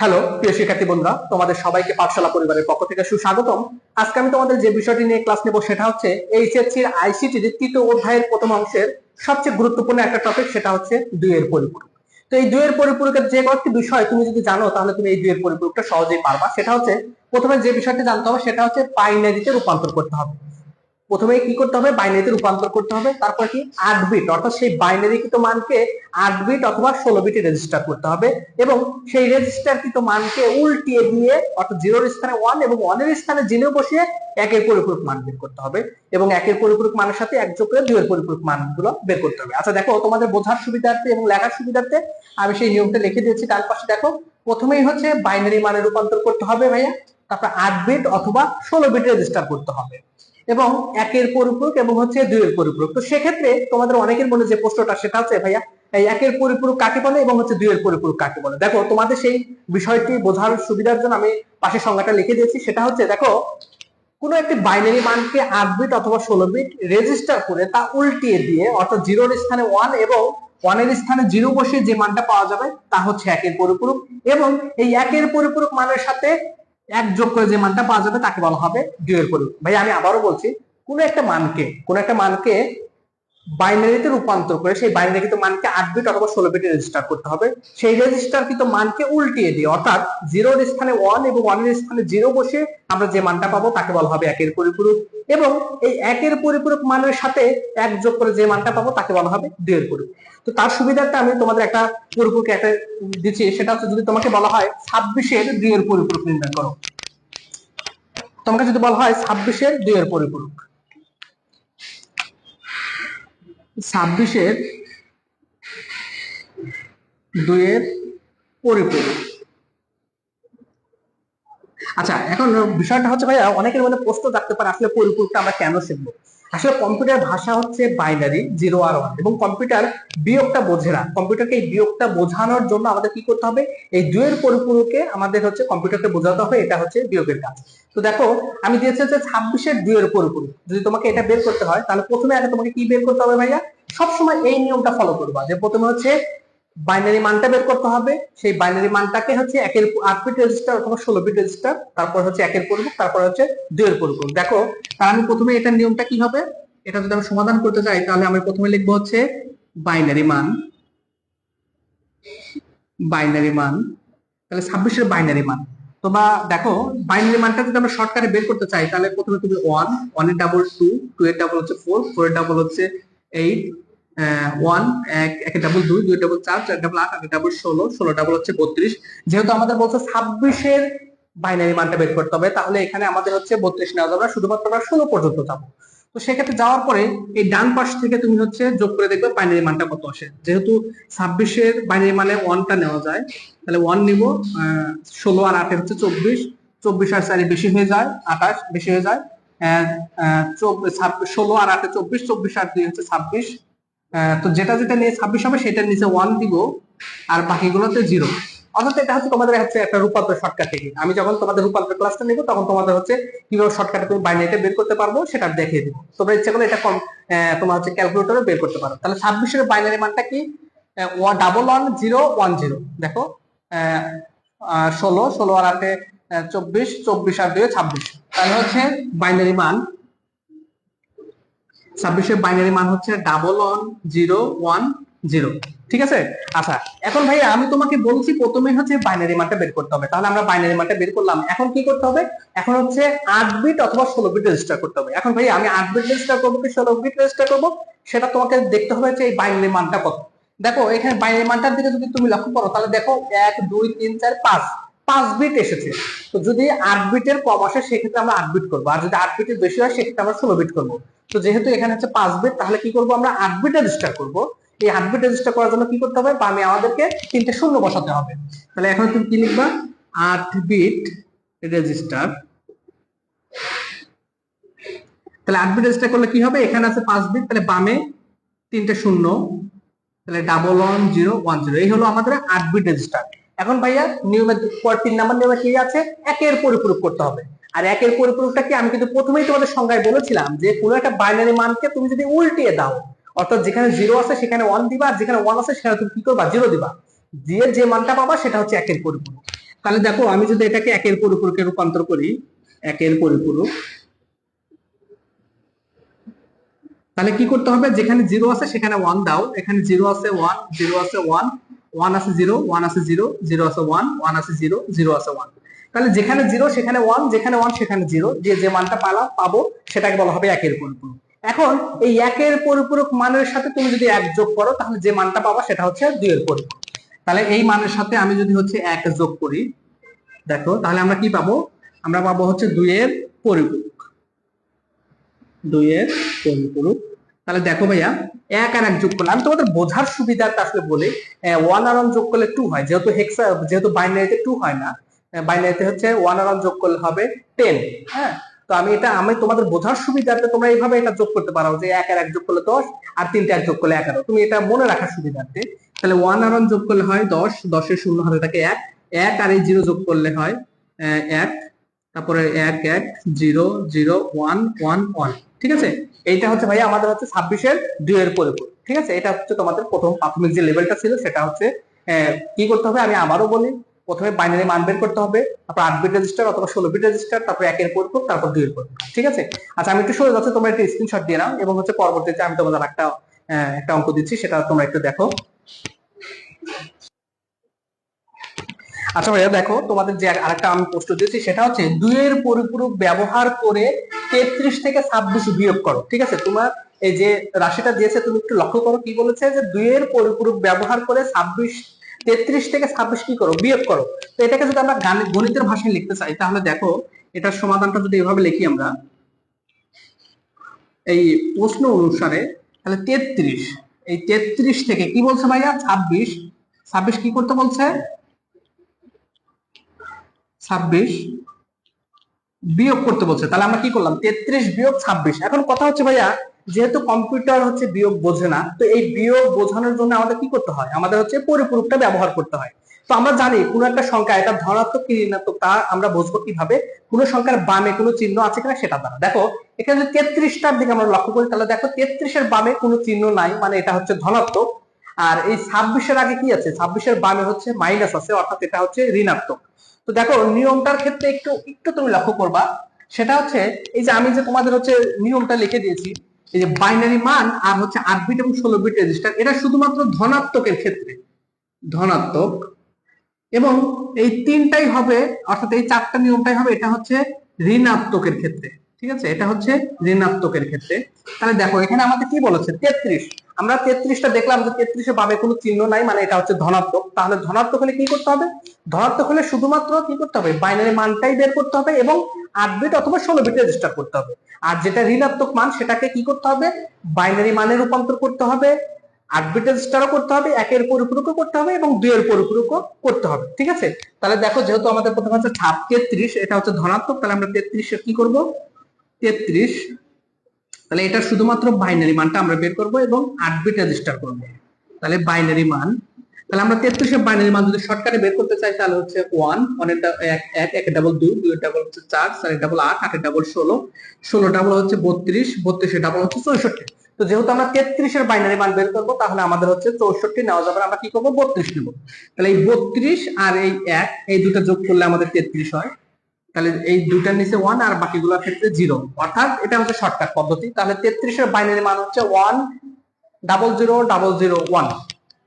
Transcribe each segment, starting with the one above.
Hello প্রিয় শিক্ষার্থী বন্ধুরা, তোমাদের সবাইকে পাঠশালা পরিবারের পক্ষ থেকে সুস্বাগতম। আজকে আমি তোমাদের যে বিষয়টি নিয়ে ক্লাস নেব সেটা হচ্ছে এইচএসসি আইসিটি তৃতীয় অধ্যায়ের প্রথম অংশের সবচেয়ে গুরুত্বপূর্ণ একটা টপিক সেটা হচ্ছে দুইয়ের পরিপূরক। তো এই দুইয়ের পরিপূরকের যে কয়েকটি বিষয় তুমি যদি জানো, তাহলে তুমি এই দুইয়ের পরিপূরকটা সহজেই পারবা। সেটা হচ্ছে, প্রথমে যে বিষয়টি জানতে হবে, সেটা হচ্ছে বাইনারিতে রূপান্তর করতে হবে। প্রথমে কি করতে হবে? বাইনারিতে রূপান্তর করতে হবে। তারপর কি? আট বিট অর্থাৎ সেই বাইনারিকৃত মানকে আট বিট অথবা ষোলো বিটে রেজিস্টার করতে হবে। এবং সেই রেজিস্টারকৃত মানকে উল্টিয়ে দিয়ে, অর্থাৎ জিরোর স্থানে ওয়ান এবং ওয়ানের স্থানে জিরো বসিয়ে একের পরিপূরক মান বের করতে হবে। এবং একের পরিপূরক মানের সাথে এক যোগ করে দুইয়ের পরিপূরক মানগুলো বের করতে হবে। আচ্ছা দেখো, তোমাদের বোঝার সুবিধার্থে এবং লেখার সুবিধার্থে আমি সেই নিয়মটা লিখে দিয়েছি। তার পাশে দেখো, প্রথমেই হচ্ছে বাইনারি মানে রূপান্তর করতে হবে ভাইয়া। তারপর আট বিট অথবা ষোলো বিট রেজিস্টার করতে হবে। এবং একের পরিপূরক এবং হচ্ছে দুইয়ের পরিপূরক। তো সেক্ষেত্রে তোমাদের অনেকের মনে যে প্রশ্নটা সেটা হচ্ছে, ভাইয়া, এই একের পরিপূরক কাকে বলে এবং হচ্ছে দুইয়ের পরিপূরক কাকে বলে? দেখো, তোমাদের সেই বিষয়টি বোঝার সুবিধার জন্য আমি পাশে সংজ্ঞাটা লিখে দিয়েছি। সেটা হচ্ছে, দেখো, কোনো একটি বাইনারি মানকে আট বিট অথবা ষোলো বিট রেজিস্টার করে তা উল্টিয়ে দিয়ে, অর্থাৎ জিরোর স্থানে ওয়ান এবং ওয়ানের স্থানে জিরো বসিয়ে যে মানটা পাওয়া যাবে তা হচ্ছে একের পরিপূরক। এবং এই একের পরিপূরক মানের সাথে এক যোগ করে যে মানটা পাওয়া যাবে তাকে বলা হবে দুইয়ের পরিবর্তন ভাই, আমি আবারও বলছি, কোন একটা মানকে, কোন একটা মানকে বাইনারিতে রূপান্তর করে সেই বাইনারি কিন্তু মানকে আট বিট অথবা ষোলো বিটে রেজিস্টার করতে হবে। সেই রেজিস্টার কিন্তু মানকে উল্টিয়ে দিয়ে, অর্থাৎ জিরোর স্থানে ওয়ান এবং ওয়ানের স্থানে জিরো বসে আমরা যে মানটা পাবো তাকে বলা হবে একের পরিপূরক। এবং এই একের পরিপূরক মানের সাথে এক যোগ করে যে মানটা পাবো তাকে বলা হবে দুইয়ের পরিপূরক। তো তার সুবিধাটা আমি তোমাদের একটা পরিপূরক একটা দিচ্ছি, সেটা হচ্ছে যদি তোমাকে বলা হয় ছাব্বিশের দুইয়ের পরিপূরক নির্ণয় করো। তোমাকে যদি বলা হয় ছাব্বিশের দুইয়ের পরিপূরক। ছাব্বিশের দুইয়ের পরিপূরক। আচ্ছা এখন বিষয়টা হচ্ছে ভাইয়া, অনেকের মনে প্রশ্ন থাকতে পারে আসলে পরিপূরকটা আমরা কেন শিখব? আসলে কম্পিউটার ভাষা হচ্ছে বাইনারি জিরো আর ওয়ান এবং কম্পিউটার বিয়োগটা বোঝে না। কম্পিউটারকে এই বিয়োগটা বোঝানোর জন্য আমাদের কি করতে হবে? এই দুইয়ের পরিপূরকে আমাদের হচ্ছে কম্পিউটারকে বোঝাতে হবে, এটা হচ্ছে বিয়োগের কাজ। তো দেখো, আমি দিয়েছি হচ্ছে ছাব্বিশের দুইয়ের পরিপূরক। যদি তোমাকে এটা বের করতে হয়, তাহলে প্রথমে আগে তোমাকে কি বের করতে হবে ভাইয়া? সবসময় এই নিয়মটা ফলো করবা, যে প্রথমে হচ্ছে বাইনারি মানটা বের করতে হবে। সেই বাইনারি মানটাকে হচ্ছে একের আট বিট রেজিস্টার অথবা ষোলো বিট রেজিস্টার তারপর হচ্ছে একের পরিপূরক তারপর হচ্ছে দুইয়ের পরিপূরক দেখো, তার আমি প্রথমে এটার নিয়মটা কি হবে? এটা যদি আমি সমাধান করতে চাই, তাহলে আমি প্রথমে লিখব হচ্ছে বাইনারি মান। বাইনারি মান। তাহলে ছাব্বিশের বাইনারি মান। তোমরা দেখো বাইনারি মানটা যদি আমরা শর্টকাটে বের করতে চাই, তাহলে প্রথমে তুমি ওয়ান ওয়ানের ডাবল টু টু এর ডাবল হচ্ছে ফোর ফোর এর ডাবল হচ্ছে এইট ওয়ান ডাবল দুই ডাবল চার চার ডাবল ডাবল ষোলো ষোলো ডাবল হচ্ছে বত্রিশ। যেহেতু আমাদের বাইনারি মানটা বের করতে হবে, তাহলে এখানে আমাদের হচ্ছে নেওয়া যাবে শুধুমাত্র ষোলো পর্যন্ত তো সেক্ষেত্রে যাওয়ার পরে এই ডান পাশ থেকে তুমি হচ্ছে যোগ করে দেখবে বাইনারি মানটা কত আসে। যেহেতু ছাব্বিশের বাইনারি মানে ওয়ানটা নেওয়া যায়, তাহলে ওয়ান নিব ষোলো আর আটের হচ্ছে চব্বিশ। চব্বিশ আর চারি বেশি হয়ে যায়, আঠাশ বেশি হয়ে যায় ষোলো আর আটে চব্বিশ চব্বিশ আর দুই হচ্ছে ছাব্বিশ। তো যেটা যেটা নিয়ে ছাব্বিশ হবে সেটার নিচে ওয়ান দিব, আর বাকিগুলোতে জিরো অর্থাৎ এটা হচ্ছে তোমাদের হচ্ছে একটা রূপান্তর শর্টকাট টেকনিক আমি যখন তোমাদের রূপান্তর ক্লাসটা নিব, তখন তোমাদের হচ্ছে কীভাবে শর্টকাটে তুমি বাইনারিতে বের করতে পারব সেটা দেখিয়ে দিব। তোমরা ইচ্ছে করলে এটা কম তোমার হচ্ছে ক্যালকুলেটরে বের করতে পারো। তাহলে ছাব্বিশের বাইনারি মানটা কি? Double one zero one zero দেখো ষোলো ষোলো আর আটে চব্বিশ চব্বিশ আর দুই ছাব্বিশ। তাহলে হচ্ছে বাইনারি মান ছাব্বিশের বাইনারি মান হচ্ছে double one zero one zero ঠিক আছে? আচ্ছা এখন ভাই আমি তোমাকে বলছি প্রথমে হচ্ছে বাইনারি মানটা বের করতে হবে। তাহলে আমরা বাইনারি মানটা বের করলাম। এখন কি করতে হবে? এখন হচ্ছে আট বিট অথবা ষোলো বিট রেজিস্টার করতে হবে। এখন ভাই আমি আট বিট রেজিস্টার করব কি ষোলো বিট রেজিস্টার করব? সেটা তোমাকে দেখতে হবে যে এই বাইনারি মানটা কত। দেখো, এখানে বাইনারি মানটার দিকে যদি তুমি লক্ষ্য করো, তাহলে দেখো এক, দুই, তিন, চার, পাঁচ। পাঁচ বিট এসেছে। তো যদি আট বিটের কম আসে, সেক্ষেত্রে আমরা আট বিট করব। আর যদি আট বিটের বেশি হয়, সেক্ষেত্রে আমরা ষোলো বিট করব। তো যেহেতু এখানে হচ্ছে পাঁচ বিট তাহলে কি করব আমরা আট বিট রেজিস্টার করব। এই আট বিট রেজিস্টার করার জন্য কি করতে হবে? বা আমি আমাদেরকে তিনটে শূন্য বসাতে হবে। তাহলে এখন তুমি কি লিখবা? আট বিট রেজিস্টার তাহলে আট বিট রেজিস্টার করলে কি হবে? এখানে আছে পাঁচ বিট তাহলে বামে তিনটে শূন্য, তাহলে double one zero one zero এই হলো আমাদের আট বিট রেজিস্টার এখন ভাইয়া নিয়মের পর তিন নাম্বার নিয়মে কি আছে? একের পরিপূরক করতে হবে। আর একের পরিপূরকটা কি? আমি কিন্তু প্রথমেই তোমাদের সংজ্ঞায় বলেছিলাম যে কোনো একটা বাইনারি মানকে তুমি যদি উল্টিয়ে দাও, অর্থাৎ যেখানে জিরো আছে সেখানে ওয়ান দিবা, আর যেখানে ওয়ান আছে সেখানে তুমি কি করবা? জিরো দিবা। এর যে মানটা পাবা সেটা হচ্ছে একের পরিপূরক। তাহলে দেখো, আমি যদি এটাকে একের পরিপূরকে রূপান্তর করি, একের পরিপূরক, তাহলে কি করতে হবে? যেখানে জিরো আছে সেখানে ওয়ান দাও। এখানে জিরো আছে ওয়ান জিরো আছে ওয়ান ওয়ান আছে জিরো ওয়ান আছে জিরো জিরো আছে ওয়ান ওয়ান আছে জিরো জিরো আছে ওয়ান তাহলে যেখানে জিরো সেখানে ওয়ান যেখানে ওয়ান সেখানে জিরো যে যে মানটা পালা, পাবো, সেটাকে বলা হবে একের পরিপূরক এখন এই একের পরিপূরক মানের সাথে তুমি যদি এক যোগ করো, তাহলে যে মানটা পাবা, সেটা হচ্ছে দুইয়ের পরিপূরক তাহলে এই মানের সাথে আমি যদি হচ্ছে এক যোগ করি, দেখো, তাহলে আমরা কি পাবো? আমরা পাবো হচ্ছে দুইয়ের পরিপূরক। দুইয়ের পরিপূরক। তাহলে দেখো ভাইয়া, এক আর এক যোগ করলে, আমি তোমাদের বোঝার সুবিধাটা আসলে বলি ওয়ান আর ওয়ান যোগ করলে টু হয়, যেহেতু হেক্সা যেহেতু বাইনারিতে টু হয় না বাইনারিতে হচ্ছে ওয়ান আর ওয়ান যোগ করলে হবে টেন হ্যাঁ? তো আমি এটা, আমি তোমাদের বোঝার সুবিধার্থে তোমরা এইভাবে এটা যোগ করতে পারো, যে এক আর এক যোগ করলে দশ, আর তিনটে এক যোগ করলে এগারো। তুমি এটা মনে রাখার সুবিধার্থে, তাহলে ওয়ান আর ওয়ান যোগ করলে হয় দশ, দশের শূন্য হাতে থাকে এক এক আর এই জিরো যোগ করলে হয় এক, তারপরে এক এক zero zero one one one ঠিক আছে? এইটা হচ্ছে ভাইয়া আমাদের হচ্ছে ছাব্বিশের দুইয়ের পরিপূরক, ঠিক আছে? এটা হচ্ছে তোমাদের প্রথম প্রাথমিক যে লেভেলটা ছিল, সেটা হচ্ছে কি করতে হবে? আমি আবারও বলি, প্রথমে বাইনারি মান বের করতে হবে, তারপর আট বিট রেজিস্টার অথবা ষোলো বিট রেজিস্টার তারপর একের পরিপূরক, তারপর দুইয়ের পরিপূরক, ঠিক আছে? আচ্ছা আমি একটু সরে যাচ্ছি, তোমরা একটা স্ক্রিনশট দিয়ে নাও, এবং হচ্ছে পরবর্তীতে আমি তোমাদের একটা একটা অঙ্ক দিচ্ছি, সেটা তোমরা একটু দেখো। আচ্ছা ভাইয়া, দেখো, তোমাদের যে আরেকটা আমি প্রশ্ন দিয়েছি, সেটা হচ্ছে দুইয়ের পরিপূরক ব্যবহার করে তেত্রিশ থেকে ছাব্বিশ বিয়োগ করো, ঠিক আছে? তোমার এই যে রাশিটা দিয়েছে, তুমি একটু লক্ষ্য করো, কি বলেছে যে দুইয়ের পরিপূরক ব্যবহার করে ছাব্বিশ, তেত্রিশ থেকে ছাব্বিশ কি করো? বিয়োগ করো। তো এটাকে যদি আমরা গাণিত- গণিতের ভাষায় লিখতে চাই, তাহলে দেখো, এটার সমাধানটা যদি এভাবে লিখি আমরা, এই প্রশ্ন অনুসারে, তাহলে তেত্রিশ, এই তেত্রিশ থেকে কি বলছে ভাইয়া? ছাব্বিশ ছাব্বিশ কি করতে বলছে? ছাব্বিশ বিয়োগ করতে বলছে। তাহলে আমরা কি করলাম? তেত্রিশ বিয়োগ ছাব্বিশ। এখন কথা হচ্ছে ভাইয়া, যেহেতু কম্পিউটার হচ্ছে বিয়োগ বোঝে না, তো এই বিয়োগ বোঝানোর জন্য আমাদের কি করতে হয়? আমাদের হচ্ছে পরিপূরকটা ব্যবহার করতে হয়। তো আমরা জানি কোনো একটা সংখ্যা, এটা ধনাত্মক কি ঋণাত্মক তা আমরা বুঝব কীভাবে? কোনো সংখ্যার বামে কোনো চিহ্ন আছে কিনা সেটা দ্বারা। দেখো, এখানে যদি তেত্রিশটার দিকে আমরা লক্ষ্য করি, তাহলে দেখো তেত্রিশের বামে কোনো চিহ্ন নাই মানে এটা হচ্ছে ধনাত্মক। আর এই ছাব্বিশের আগে কি আছে? ছাব্বিশের বামে হচ্ছে মাইনাস আছে, অর্থাৎ এটা হচ্ছে ঋণাত্মক। তো দেখো, নিয়মটার ক্ষেত্রে একটু একটু তুমি লক্ষ্য করবা। সেটা হচ্ছে, এই যে আমি যে তোমাদের হচ্ছে নিয়মটা লিখে দিয়েছি, এই যে বাইনারি মান আর হচ্ছে আট বিট এবং ষোলো বিট রেজিস্টার এটা শুধুমাত্র ধনাত্মকের ক্ষেত্রে। ধনাত্মক। এবং এই তিনটাই হবে, অর্থাৎ এই চারটা নিয়মটাই হবে, এটা হচ্ছে ঋণাত্মকের ক্ষেত্রে। ঠিক আছে? এটা হচ্ছে ঋণাত্মকের ক্ষেত্রে। তাহলে দেখো, এখানে আমাকে কি বলেছে? তেত্রিশ। আমরা তেত্রিশটা দেখলাম যে তেত্রিশে বাবে কোনো চিহ্ন নাই মানে এটা হচ্ছে ধনাত্মক। তাহলে ধনাত্মক হলে কি করতে হবে? ধনাত্মক হলে শুধুমাত্র কি করতে হবে? বাইনারি মানটাই বের করতে হবে এবং আট বিট অথবা ষোলো বিট রেজিস্টার করতে হবে। আর যেটা ঋণাত্মক মান, সেটাকে কি করতে হবে? বাইনারি মানে রূপান্তর করতে হবে, আট বিট রেজিস্টারও করতে হবে, একের পরিপূরকও করতে হবে এবং দুইয়ের পরিপূরকও করতে হবে। ঠিক আছে? তাহলে দেখো যেহেতু আমাদের প্রথমে হচ্ছে ছাপ তেত্রিশ, এটা হচ্ছে ধনাত্মক, তাহলে আমরা তেত্রিশে কি করব? তেত্রিশ তাহলে এটা শুধুমাত্র বাইনারি মানটা আমরা বের করব এবং আট বিট রেজিস্টার করব। তাহলে বাইনারি মান, তাহলে আমরা তেত্রিশের বাইনারি মান যদি শর্টকাটে বের করতে চাই, তাহলে হচ্ছে ওয়ান ওয়ানের এক এক ডাবল দুই দুই ডাবল হচ্ছে চার, চারের ডাবল আট, আটের ডাবল ষোলো। ষোলো ডাবল হচ্ছে বত্রিশ, বত্রিশের ডাবল হচ্ছে চৌষট্টি। তো যেহেতু আমরা তেত্রিশের বাইনারি মান বের করব, তাহলে আমাদের হচ্ছে চৌষট্টি, নেওয়া যাবে আমরা কি করব? বত্রিশ নেব। তাহলে এই বত্রিশ আর এই এক, এই দুটো যোগ করলে আমাদের তেত্রিশ হয়। তাহলে এই দুইটার নিচে ওয়ান আর বাকিগুলোর ক্ষেত্রে জিরো অর্থাৎ এটা হচ্ছে শর্টকাট পদ্ধতি। তাহলে তেত্রিশের বাইনারি মান হচ্ছে one double zero double zero one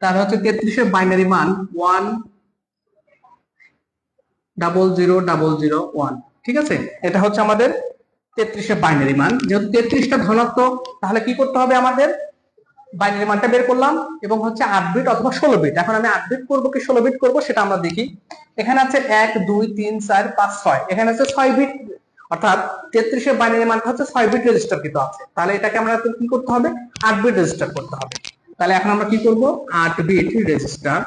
তাহলে হচ্ছে তেত্রিশের বাইনারি মান one double zero double zero one ঠিক আছে? এটা হচ্ছে আমাদের তেত্রিশের বাইনারি মান। যেহেতু তেত্রিশটা ধনাত্মক, তাহলে কি করতে হবে আমাদের? বাইনারি মানটা বের করলাম এবং হচ্ছে আট বিট অথবা ষোলো বিট এখন আমি আট বিট করব কি ষোলো বিট করব সেটা আমরা দেখি। এখানে আছে এক, দুই, তিন, চার, পাঁচ, ছয়। এখানে আছে ছয় বিট অর্থাৎ তেত্রিশের বাইনারি মানটা হচ্ছে ছয় বিট রেজিস্টার কিন্তু আছে। তাহলে এটাকে আমরা কি করতে হবে? আট বিট রেজিস্টার করতে হবে। তাহলে এখন আমরা কি করব? আট বিট রেজিস্টার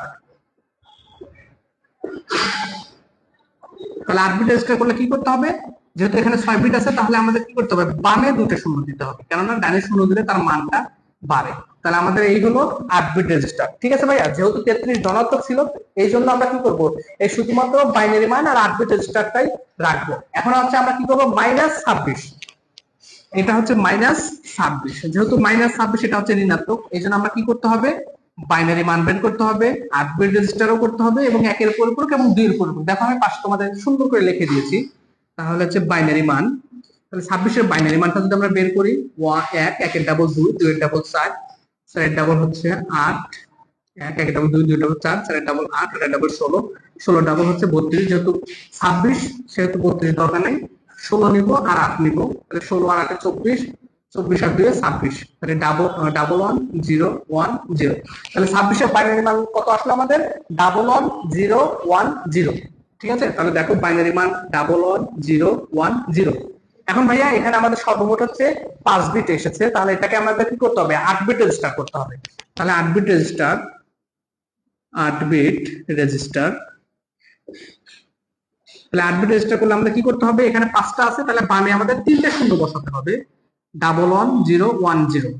তাহলে আট বিট রেজিস্টার করলে কি করতে হবে? যেহেতু এখানে ছয় বিট আছে, তাহলে আমাদের কি করতে হবে? বামে দুটো শূন্য দিতে হবে। কেননা ডানে শূন্য দিলে তার মানটা বাড়ে। তাহলে আমাদের এই হলো আট বিট রেজিস্টার ঠিক আছে ভাইয়া? যেহেতু তেত্রিশ ধনাত্মক ছিল, এই জন্য আমরা কি করব? এই শুধুমাত্র বাইনারি মান আর আট বিট রেজিস্টারটাই রাখব। এখন হচ্ছে আমরা কি করব? মাইনাস ছাব্বিশ। এটা হচ্ছে মাইনাস ছাব্বিশ। যেহেতু মাইনাস ছাব্বিশ, এটা হচ্ছে ঋণাত্মক। এই জন্য আমরা কি করতে হবে? বাইনারি মান বের করতে হবে আট বিট রেজিস্টারও করতে হবে এবং একের পরিপূরক এবং দুইয়ের পরিপূরক দেখো আমি পাশে তোমাদের সুন্দর করে লিখে দিয়েছি। তাহলে হচ্ছে বাইনারি মান তাহলে ছাব্বিশের বাইনারি মানটা যদি আমরা বের করি ওয়া এক, একের ডাবল দুই, দুইয়ের ডাবল চার, চারের ডাবল হচ্ছে আট, এক, একের ডাবল দুই দুই ডাবল চার, চারের ডাবল আট আটের ডাবল ষোলো। ষোলো ডাবল হচ্ছে বত্রিশ, যেহেতু ছাব্বিশ, সেহেতু বত্রিশ দরকার নেই। ষোলো নিবো আর আট নিবো। তাহলে ষোলো আর আটে চব্বিশ চব্বিশ আর দুই ছাব্বিশ। তাহলে double double one zero one zero তাহলে ছাব্বিশের বাইনারি মান কত আসলো আমাদের? Double one zero one zero ঠিক আছে? তাহলে দেখো বাইনারি মান double one zero one zero এখন ভাইয়া, এখানে আমাদের সর্বমোট হচ্ছে পাঁচ বিট এসেছে। তাহলে এটাকে আমাদের কি করতে হবে? আট বিট রেজিস্টার করতে হবে। তাহলে আট বিট রেজিস্টার আট বিট রেজিস্টার তাহলে আট বিট রেজিস্টার করলে আমাদের কি করতে হবে? এখানে পাঁচটা আছে, তাহলে বামে আমাদের তিনটা শূন্য বসাতে হবে। Double one zero one zero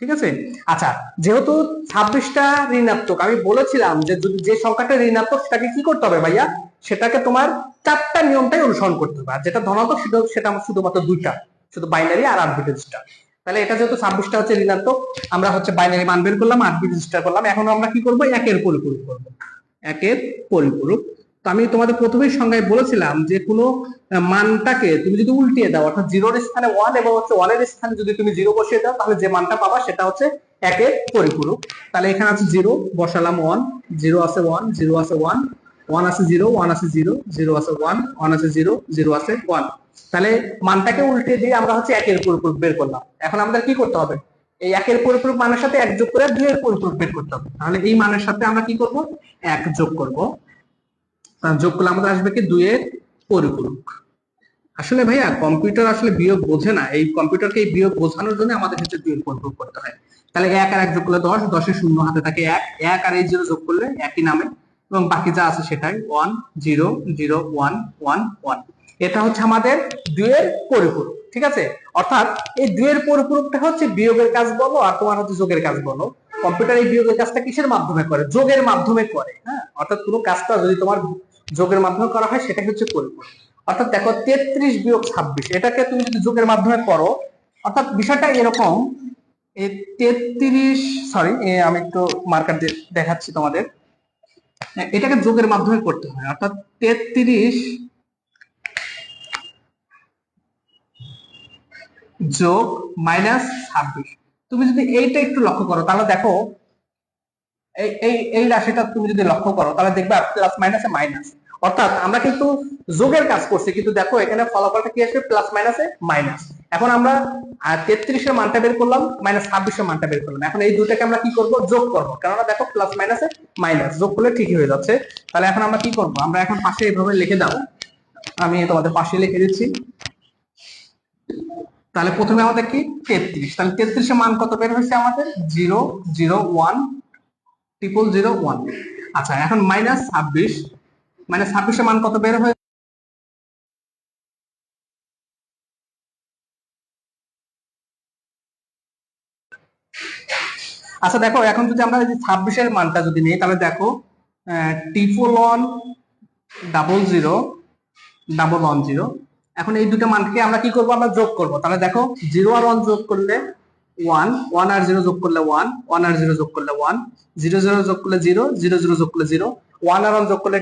ঠিক আছে? আচ্ছা যেহেতু ছাব্বিশটা ঋণাত্মক, আমি বলেছিলাম যে যদি যে সংখ্যাটা ঋণাত্মক সেটাকে কি করতে হবে ভাইয়া? সেটাকে তোমার চারটা নিয়মটাই অনুসরণ করতে হবে। আর যেটা ধনাত্মক সেটা সেটা শুধুমাত্র দুইটা, শুধু বাইনারি আর আট তাহলে এটা যেহেতু ছাব্বিশটা হচ্ছে ঋণাত্মক, আমরা হচ্ছে বাইনারি মান বের করলাম আট করলাম। এখন আমরা কি করব? একের পরিপূরক করব। একের পরিপূরক তো আমি তোমাদের প্রথমেই সংজ্ঞায় বলেছিলাম যে কোনো মানটাকে তুমি যদি উল্টিয়ে দাও, অর্থাৎ জিরোর স্থানে ওয়ান এবং হচ্ছে ওয়ানের স্থানে যদি তুমি জিরো বসিয়ে দাও, তাহলে যে মানটা পাবা সেটা হচ্ছে একের পরিপূরক। তাহলে এখানে আছে জিরো বসালাম ওয়ান জিরো আছে ওয়ান জিরো আছে ওয়ান ওয়ান আছে জিরো ওয়ান আছে জিরো জিরো আছে ওয়ান ওয়ান আছে জিরো জিরো আছে ওয়ান তাহলে মানটাকে উল্টে দিয়ে আমরা হচ্ছে একের পরিপূরক বের করলাম। এখন আমাদের কি করতে হবে? এই একের পরিপূরক মানের সাথে এক যোগ করে দুইয়ের পরিপূরক বের করতে হবে। তাহলে এই মানের সাথে আমরা কি করব? এক যোগ করব। যোগ করলে আমাদের আসবে কি দুইয়ের পরিপূরক। আসলে ভাইয়া কম্পিউটার আসলে বিয়োগ বোঝে না। এই কম্পিউটারকে এই বিয়োগ বোঝানোর জন্য আমাদের হচ্ছে দুইয়ের পরিপূরক করতে হয়। তাহলে এক আর এক যোগ করলে দশ দশের শূন্য হাতে থাকে এক। এক আর এই জিরো যোগ করলে একই নামে এবং বাকি যা আছে সেটাই one, zero zero, one one one. এটা হচ্ছে আমাদের দুইয়ের পরিপূরক, ঠিক আছে? অর্থাৎ এই দুইয়ের পরিপূরকটা হচ্ছে বিয়োগের কাজ বলো আর তোমার হচ্ছে যোগের কাজ বলো। কম্পিউটার এই বিয়োগের কাজটা কিসের মাধ্যমে করে? যোগের মাধ্যমে করে হ্যাঁ? অর্থাৎ কোনো কাজটা যদি তোমার যোগের মাধ্যমে করা হয়, সেটাই হচ্ছে পরিপূরক। অর্থাৎ দেখো, তেত্রিশ বিয়োগ ছাব্বিশ, এটাকে তুমি যদি যোগের মাধ্যমে করো, অর্থাৎ বিষয়টা এরকম তেত্রিশ সরি আমি একটু মার্কার দেখাচ্ছি তোমাদের। এটাকে যোগের মাধ্যমে করতে হয়, অর্থাৎ তেত্রিশ যোগ মাইনাস ছাব্বিশ। তুমি যদি এইটা একটু লক্ষ্য করো, তাহলে দেখো এই এই রাশিটা তুমি যদি লক্ষ্য করো, তাহলে দেখবে প্লাস মাইনাসে মাইনাস অর্থাৎ আমরা কিন্তু যোগের কাজ করছি, কিন্তু দেখো এখানে ফলাফলটা কি আসবে? প্লাস মাইনাসে মাইনাস এখন আমরা তেত্রিশের মানটা বের করলাম মাইনাস ছাব্বিশের মানটা বের করলাম। এখন এই দুটাকে আমরা কি করব? যোগ করব। কেননা দেখো প্লাস মাইনাসে মাইনাস যোগ করলে ঠিকই হয়ে যাচ্ছে। তাহলে এখন আমরা কি করব? আমরা এখন পাশে এইভাবে লিখে দাও। আমি তোমাদের পাশে লিখে দিচ্ছি। তাহলে প্রথমে আমাদের কি? তেত্রিশ। তাহলে তেত্রিশের মান কত বের হয়েছে আমাদের? Zero zero one triple zero one আচ্ছা এখন মাইনাস ছাব্বিশ। মাইনাস ছাব্বিশের মান কত বের হয়ে আচ্ছা দেখো, এখন যদি আমরা ছাব্বিশের মানটা যদি নিই, তাহলে দেখো triple one double zero double one zero এখন এই দুটো মানকে আমরা কি করব? আমরা যোগ করব। তাহলে দেখো জিরো আর ওয়ান যোগ করলে ওয়ান ওয়ান আর জিরো যোগ করলে ওয়ান ওয়ান আর যোগ করলে ওয়ান জিরো জিরো যোগ করলে জিরো জিরো জিরো যোগ করলে জিরো ওয়ান আর যোগ করলে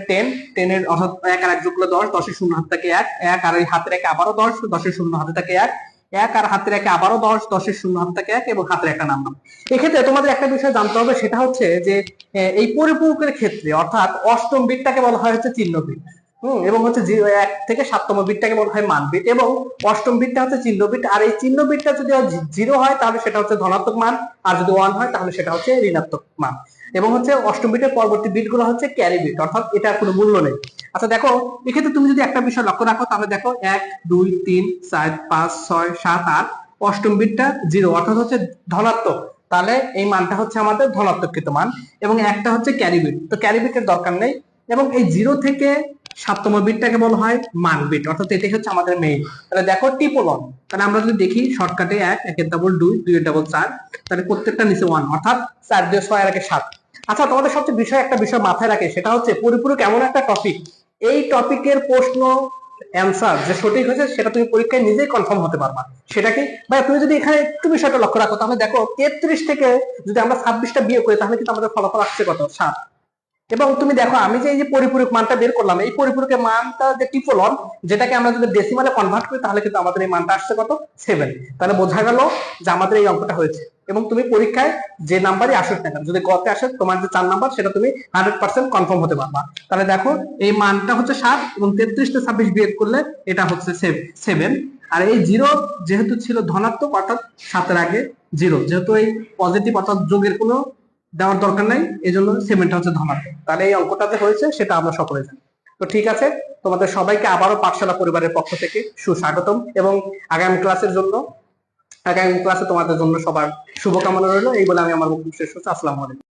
অর্থাৎ এক আর এক যোগ করলে শূন্য হাত এক এক আর এই হাতে রেখে আবারও দশ শূন্য হাতে থেকে এক এক আর হাতে রেখে আবারও দশ, দশের শূন্য হাত থেকে এক এবং হাতের একটা নাম্বার এক্ষেত্রে তোমাদের একটা বিষয় জানতে হবে, সেটা হচ্ছে যে এই পরিপূরকের ক্ষেত্রে অর্থাৎ অষ্টম বিটটাকে বলা হয় হচ্ছে চিহ্ন বিট হম, এবং হচ্ছে এক থেকে সাততম বিটটাকে বলা হয় মান বিট এবং অষ্টম বিটটা হচ্ছে চিহ্ন বিট। আর এই চিহ্ন বিটটা যদি জিরো হয়, তাহলে সেটা হচ্ছে ধনাত্মক মান। আর যদি ওয়ান হয়, তাহলে সেটা হচ্ছে ঋণাত্মক মান। এবং হচ্ছে অষ্টম বিটের পরবর্তী বিটগুলো হচ্ছে ক্যারি বিট, অর্থাৎ এটার কোনো মূল্য নেই। আচ্ছা দেখো, এক্ষেত্রে তুমি যদি একটা বিষয় লক্ষ্য রাখো, তাহলে দেখো, এক, দুই, তিন, চার, পাঁচ, ছয়, সাত, আট, অষ্টম বিটটা জিরো, অর্থাৎ হচ্ছে ধনাত্মক। তাহলে এই মানটা হচ্ছে আমাদের ধনাত্মকৃত মান এবং একটা হচ্ছে ক্যারি বিট। তো ক্যারি বিটের দরকার নেই। এবং এই জিরো থেকে সাততম বিটটাকে বলা হয় মান বিট, অর্থাৎ এটাই হচ্ছে আমাদের মেইন তাহলে দেখো ট্রিপল ওয়ান তাহলে আমরা যদি দেখি শর্টকাটে এক, একের ডাবল দুই, দুইয়ের ডাবল চার, তাহলে প্রত্যেকটা নিচে ওয়ান অর্থাৎ চার দিয়ে ছয় আর একে সাত। আচ্ছা তোমাদের সবচেয়ে বিষয় একটা বিষয় মাথায় রাখে, সেটা হচ্ছে পরিপূরক এমন একটা টপিক এই টপিকের প্রশ্ন অ্যান্সার যে সঠিক হয়েছে, সেটা তুমি পরীক্ষায় নিজেই কনফার্ম হতে পারবা। সেটা কি? ভাই, তুমি যদি এখানে একটু বিষয়টা লক্ষ্য রাখো, তাহলে দেখো তেত্রিশ থেকে যদি আমরা ছাব্বিশটা বিয়ে করি, তাহলে কিন্তু আমাদের ফলাফল আসছে কত? সাত। এবং তুমি দেখো, আমি যে এই যে পরিপূরক মানটা বের করলাম, এই পরিপূরকের মানটা যে টিপোলন, যেটাকে আমরা যদি ডেসিমালে কনভার্ট করি, তাহলে কিন্তু আমাদের এই মানটা আসছে কত? সেভেন তাহলে বোঝা গেল যে আমাদের এই অঙ্কটা হয়েছে। এবং তুমি পরীক্ষায় যে নাম্বারই আসুক না কেন, যদি গতে আসে, তোমার যে চার নাম্বার সেটা তুমি হান্ড্রেড পার্সেন্ট কনফার্ম হতে পারবা। তাহলে দেখো, এই মানটা হচ্ছে সাত এবং তেত্রিশ থেকে ছাব্বিশ বিয়োগ করলে এটা হচ্ছে সেভেন আর এই জিরো যেহেতু ছিল ধনাত্মক, অর্থাৎ সাতের আগে জিরো যেহেতু এই পজিটিভ অর্থাৎ যোগের কোনো দেওয়ার দরকার নাই এই জন্য সেভেনটা হচ্ছে ধনাত্মক। তাহলে এই অঙ্কটা যে হয়েছে, সেটা আমরা সকলে জানি। তো ঠিক আছে, তোমাদের সবাইকে আবারও পাঠশালা পরিবারের পক্ষ থেকে সুস্বাগতম এবং আগামী ক্লাসের জন্য, আগামী ক্লাসে তোমাদের জন্য সবার শুভকামনা রইল। এই বলে আমি আমার বক্তব্য শেষ হচ্ছে আসসালামু আলাইকুম।